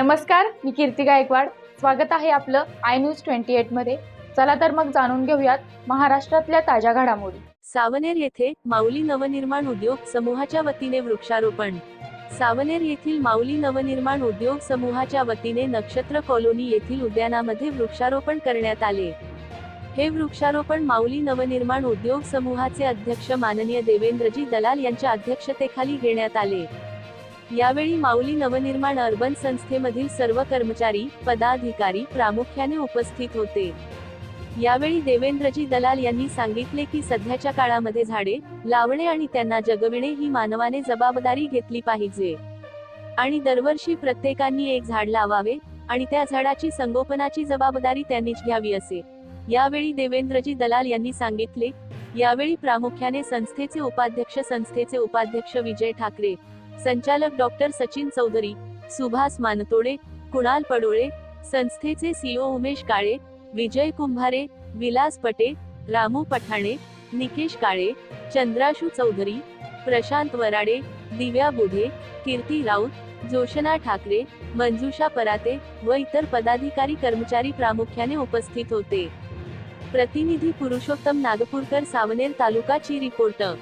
नमस्कार मी कीर्ती गायकवाड. स्वागत आहे आपलं आय न्यूज ट्वेंटी एटमध्ये. चला तर मग जाणून घेऊयात महाराष्ट्रातल्या ताज्या घडामोडी. सावनेर येथे माऊली नवनिर्माण उद्योग समूहाच्या वतीने वृक्षारोपण. सावनेर येथील माऊली नवनिर्माण उद्योग समूहाच्या वतीने नक्षत्र कॉलोनी येथील उद्यानामध्ये वृक्षारोपण करण्यात आले. हे वृक्षारोपण माऊली नवनिर्माण उद्योग समूहाचे अध्यक्ष माननीय देवेंद्रजी दलाल यांच्या अध्यक्षतेखाली घेण्यात आले. यावेळी माऊली नवनिर्माण अर्बन संस्थेमधील सर्व कर्मचारी पदाधिकारी प्रामुख्याने उपस्थित होते. यावेळी देवेंद्रजी दलाल यांनी सांगितले की सध्याच्या काळामध्ये झाडे लावणे आणि त्यांना जगविणे ही मानवाने जबाबदारी घेतली पाहिजे. आणि दरवर्षी प्रत्येकांनी एक झाड लावावे आणि त्या झाडाची संगोपनाची जबाबदारी त्यांनीच घ्यावी असे. यावेळी देवेंद्रजी दलाल यांनी सांगितले यावेळी प्रामुख्याने संस्थेचे उपाध्यक्ष संस्थेचे उपाध्यक्ष विजय ठाकरे संचालक डॉक्टर सचिन चौधरी सुभाष मानतोडे कुणाल पडोळे संस्थेचे सीओ उमेश काळे विजय कुंभारे विलास पटे रामू पठाणे निकेश काळे चंद्राशू चौधरी प्रशांत वराडे दिव्या बुढे कीर्ती राऊत जोशना ठाकरे मंजुषा पराते व इतर पदाधिकारी कर्मचारी प्रामुख्याने उपस्थित होते. प्रतिनिधी पुरुषोत्तम नागपूरकर सावनेर तालुकाची रिपोर्टर